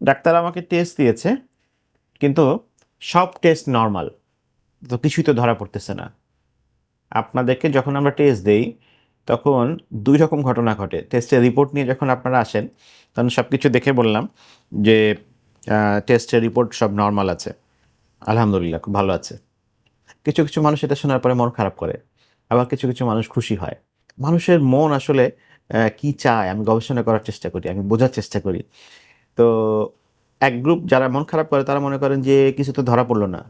Doctor আমাকে test দিয়েছে, কিন্তু সব টেস্ট নর্মাল তো কিছুই তো ধরা পড়তেছে না। আপনাদেরকে যখন আমরা টেস্ট দেই, তখন দুই রকম ঘটনা ঘটে। টেস্টের রিপোর্ট নিয়ে যখন আপনারা আসেন, তখন সব কিছু দেখে বললাম যে টেস্টের রিপোর্ট সব নর্মাল আছে। আলহামদুলিল্লাহ, খুব ভালো আছে। কিছু কিছু মানুষ এটা শোনার পরে মন খারাপ করে, আবার কিছু কিছু মানুষ খুশি হয়। মানুষের মন আসলে কি চায়, আমি গবেষণা করার চেষ্টা করি, আমি বোঝার চেষ্টা করি। তো এক গ্রুপ যারা মন খারাপ করে, তারা মনে করেন যে কিছু তো ধরা পড়ল না।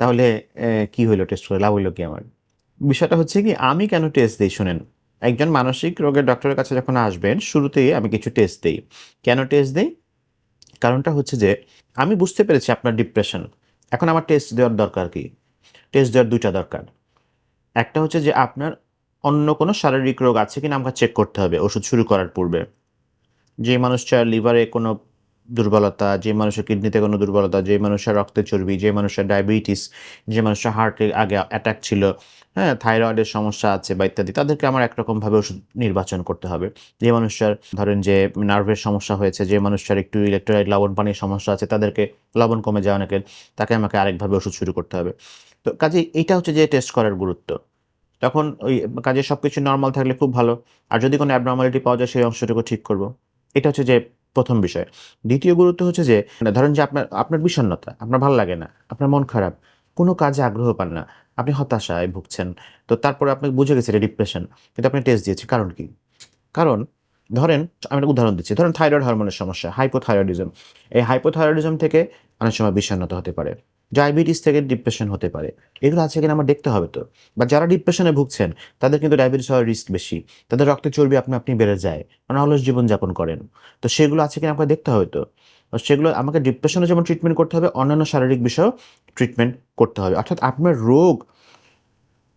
তাহলে কি হইল টেস্ট করে? লাভ হইল কি আমার? বিষয়টা হচ্ছে কি, আমি কেন টেস্ট দিই? শুনেন, একজন মানসিক রোগের ডক্টরের কাছে যখন আসবেন, শুরুতেই আমি কিছু টেস্ট দিই। কেন টেস্ট দিই? কারণটা হচ্ছে যে, আমি বুঝতে পেরেছি আপনার ডিপ্রেশন এখন আমার টেস্ট দেওয়ার দরকার কি? টেস্ট দেওয়ার দুইটা দরকার। একটা হচ্ছে যে, আপনার অন্য কোনো শারীরিক রোগ আছে কিনা আমাকে চেক করতে হবে, ওষুধ শুরু করার পূর্বে। যে মানুষটার লিভারে কোনো দুর্বলতা, যে মানুষের কিডনিতে কোনো দুর্বলতা, যে মানুষের রক্তে চর্বি, যে মানুষের ডায়াবেটিস যে মানুষের হার্টে আগে অ্যাটাক ছিল হ্যাঁ থাইরয়েডের সমস্যা আছে বা ইত্যাদি, তাদেরকে আমার একরকমভাবে ওষুধ নির্বাচন করতে হবে। যে মানুষটার ধরেন যে নার্ভের সমস্যা হয়েছে, যে মানুষটার একটু ইলেকট্রোলাইট লবণ পানির সমস্যা আছে, তাদেরকে লবণ কমে যায় অনেকের, তাকে আমাকে আরেকভাবে ওষুধ শুরু করতে হবে। তো কাজে এইটা হচ্ছে যে টেস্ট করার গুরুত্ব। তখন ওই কাজে সব কিছু নর্মাল থাকলে খুব ভালো। আর যদি কোনো অ্যাবনর্মালিটি পাওয়া যায়, সেই অংশটুকু ঠিক করব। এটা হচ্ছে যে প্রথম বিষয়। দ্বিতীয় গুরুত্ব হচ্ছে যে, ধরেন যে আপনার আপনার বিষণ্ণতা, আপনার ভালো লাগে না, আপনার মন খারাপ, কোনো কাজে আগ্রহ পান না, আপনি হতাশায় ভুগছেন, তো তারপরে আপনাকে বুঝে গেছে এটা ডিপ্রেশন কিন্তু আপনি টেস্ট দিয়েছি কারণ কি? কারণ, ধরেন, আমি একটা উদাহরণ দিচ্ছি, ধরেন থাইরয়েড হরমোনের সমস্যা হাইপোথাইরয়েডিজম এই হাইপোথাইরয়েডিজম থেকে অনেক সময় বিষণ্ণতা হতে পারে। ডায়াবেটিস থেকে ডিপ্রেশন হতে পারে। এগুলো আছে কিনা আমার দেখতে হবে তো। বা যারা ডিপ্রেশনে ভুগছেন, তাদের কিন্তু ডায়াবেটিস হওয়ার রিস্ক বেশি। তাদের রক্তে চর্বি আপনি আপনি বেড়ে যায় মানে অলস জীবনযাপন করেন। তো সেগুলো আছে কিনা আমাকে দেখতে হবে তো। সেগুলো আমাকে ডিপ্রেশনে যেমন ট্রিটমেন্ট করতে হবে, অন্যান্য শারীরিক বিষয়েও ট্রিটমেন্ট করতে হবে। অর্থাৎ আপনার রোগ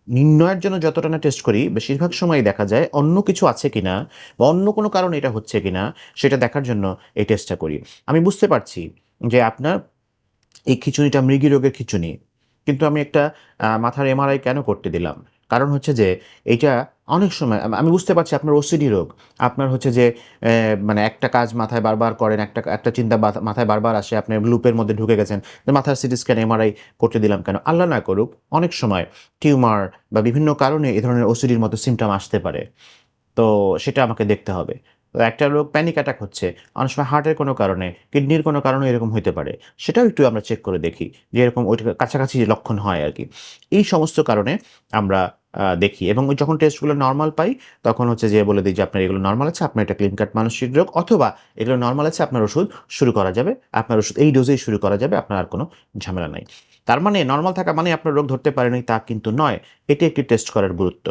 নির্ণয়ের জন্য যতটা না টেস্ট করি, বেশিরভাগ সময় দেখা যায় অন্য কিছু আছে কিনা বা অন্য কোনো কারণে এটা হচ্ছে কিনা, সেটা দেখার জন্য এই টেস্টটা করি। আমি বুঝতে পারছি যে আপনার এই খিচুনিটা মৃগী রোগের খিচুনি কিন্তু আমি একটা মাথার এমআরআই কেন করতে দিলাম? কারণ হচ্ছে যে, এইটা অনেক সময় আমি বুঝতে পারছি আপনার ওসিডি রোগ। আপনার হচ্ছে যে মানে একটা কাজ মাথায় বারবার করেন, একটা একটা চিন্তা মাথায় বারবার আসে, আপনি লুপের মধ্যে ঢুকে গেছেন মাথার সিটি স্ক্যান এমআরআই করতে দিলাম কেন? আল্লাহ না করুক, অনেক সময় টিউমার বা বিভিন্ন কারণে এ ধরনের ওসিডির মতো সিমটম আসতে পারে। তো সেটা আমাকে দেখতে হবে। একটা লোক প্যানিক অ্যাটাক হচ্ছে। অনেক সময় হার্টের কোনো কারণে কিডনির কোনো কারণে এরকম হতে পারে। সেটাও একটু আমরা চেক করে দেখি যে এরকম ওই কাছাকাছি যে লক্ষণ হয় আর কি। এই সমস্ত কারণে আমরা দেখি এবং যখন টেস্টগুলো নর্মাল পাই, তখন হচ্ছে যে বলে দিই যে আপনার এগুলো নর্মাল আছে, আপনার এটা ক্লিন কাট মানসিক রোগ অথবা এগুলো নর্মাল আছে, আপনার ওষুধ শুরু করা যাবে, আপনার ওষুধ এই ডোজেই শুরু করা যাবে, আপনার আর কোনো ঝামেলা নাই। তার মানে নর্মাল থাকা মানে আপনার রোগ ধরতে পারেনি, তা কিন্তু নয়। এটি একটি টেস্ট করার গুরুত্ব।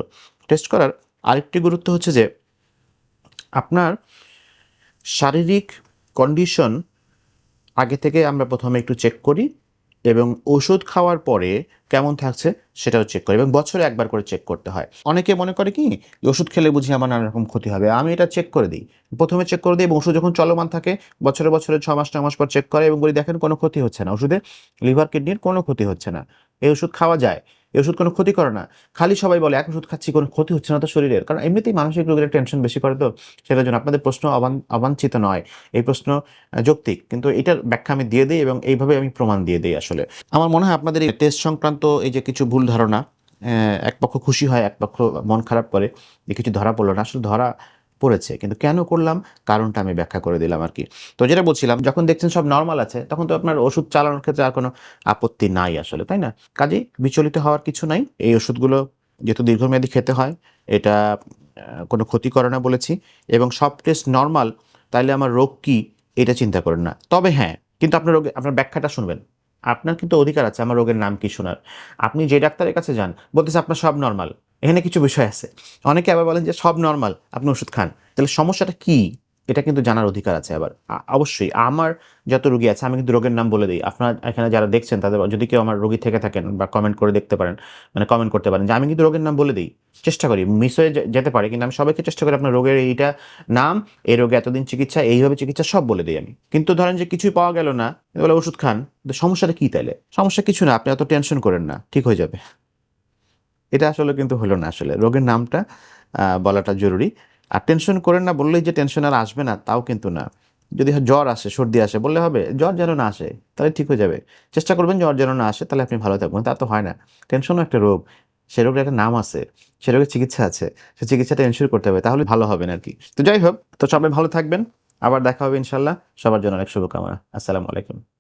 টেস্ট করার আরেকটি গুরুত্ব হচ্ছে যে আপনার শারীরিক কন্ডিশন আগে থেকে আমরা প্রথমে একটু চেক করি এবং ওষুধ খাওয়ার পরে কেমন থাকছে সেটাও চেক করি এবং বছরে একবার করে চেক করতে হয়। অনেকে মনে করে কি ওষুধ খেলে বুঝি আমার নানা রকম ক্ষতি হবে। আমি এটা চেক করে দিই। প্রথমে চেক করে দিই এবং ওষুধ যখন চলমান থাকে, বছরে বছরে ছ মাস ন মাস পর চেক করে এবং বলি, দেখেন কোনো ক্ষতি হচ্ছে না। ওষুধে লিভার কিডনির কোনো ক্ষতি হচ্ছে না। এই ওষুধ খাওয়া যায়। এই ওষুধ কোনো ক্ষতি করে না। খালি সবাই বলে, এক ওষুধ খাচ্ছি, কোনো ক্ষতি হচ্ছে না তো শরীরের। কারণ এমনিতেই মানসিক রোগের টেনশন বেশি করে তো সেটার জন্য আপনাদের প্রশ্ন অবাঞ্ছিত নয়। এই প্রশ্ন যৌক্তিক। কিন্তু এটার ব্যাখ্যা আমি দিয়ে দিই এবং এইভাবে আমি প্রমাণ দিয়ে দিই আসলে। আমার মনে হয় আপনাদের এই টেস্ট সংক্রান্ত এই যে কিছু ভুল ধারণা এক পক্ষ খুশি হয়, এক পক্ষ মন খারাপ করে যে কিছু ধরা পড়ল না। আসলে ধরা পড়েছে। কিন্তু কেন করলাম? কারণটা আমি ব্যাখ্যা করে দিলাম আর কি। তো যেটা বলছিলাম, যখন দেখছেন সব নর্মাল আছে, তখন তো আপনার ওষুধ চালানোর ক্ষেত্রে আর কোনো আপত্তি নাই আসলে, তাই না? কাজে বিচলিত হওয়ার কিছু নাই। এই ওষুধগুলো যেহেতু দীর্ঘমেয়াদী খেতে হয়, এটা কোনো ক্ষতি করে না বলেছি। এবং সব টেস্ট নর্মাল তাইলে আমার রোগ কি, এটা চিন্তা করেন না। তবে হ্যাঁ কিন্তু আপনার রোগে, আপনার ব্যাখ্যাটা শুনবেন। আপনার কিন্তু অধিকার আছে আমার রোগের নাম কি শোনার। আপনি যে ডাক্তারের কাছে যান, বলতেছে আপনার সব নর্মাল এখানে কিছু বিষয় আছে। অনেকে আবার বলেন যে সব নর্মাল আপনি ওষুধ খান। তাহলে সমস্যাটা কি? এটা কিন্তু জানার অধিকার আছে আবার। অবশ্যই, আমার যত রোগী আছে, আমি কিন্তু রোগের নাম বলে দিই। আপনার এখানে যারা দেখছেন, তাদের যদি কেউ আমার রোগী থেকে থাকেন বা কমেন্ট করে দেখতে পারেন মানে কমেন্ট করতে পারেন, যে আমি কিন্তু রোগের নাম বলে দিই, চেষ্টা করি। মিস হয়ে যেতে পারে, কিন্তু আমি সবাইকে চেষ্টা করি আপনার রোগের এইটা নাম, এই রোগে এতদিন চিকিৎসা, এইভাবে চিকিৎসা সব বলে দিই আমি। কিন্তু ধরেন যে কিছুই পাওয়া গেল না বলে ওষুধ খান সমস্যাটা কি তাইলে? সমস্যা কিছু না, আপনি এত টেনশন করেন না, ঠিক হয়ে যাবে। এটা আসলে কিন্তু হলো না আসলে। রোগের নামটা বলাটা জরুরি। আর টেনশন করেন না, বললেই যে টেনশন আর আসবে না, তাও কিন্তু না। যদি জ্বর আসে, সর্দি আসে, বললে হবে, জ্বর যেন না আসে, তাহলে ঠিক হয়ে যাবে। চেষ্টা করবেন জ্বর যেন না আসে, তাহলে আপনি ভালো থাকবেন। তা তো হয় না। টেনশনও একটা রোগ। সে রোগের একটা নাম আছে, সে রোগের চিকিৎসা আছে, সে চিকিৎসাটা এনশিওর করতে হবে, তাহলে ভালো হবেন আর কি। তো যাই হোক, তো সবাই ভালো থাকবেন। আবার দেখা হবে ইনশাল্লাহ সবার জন্য অনেক শুভকামনা। আসসালামু আলাইকুম।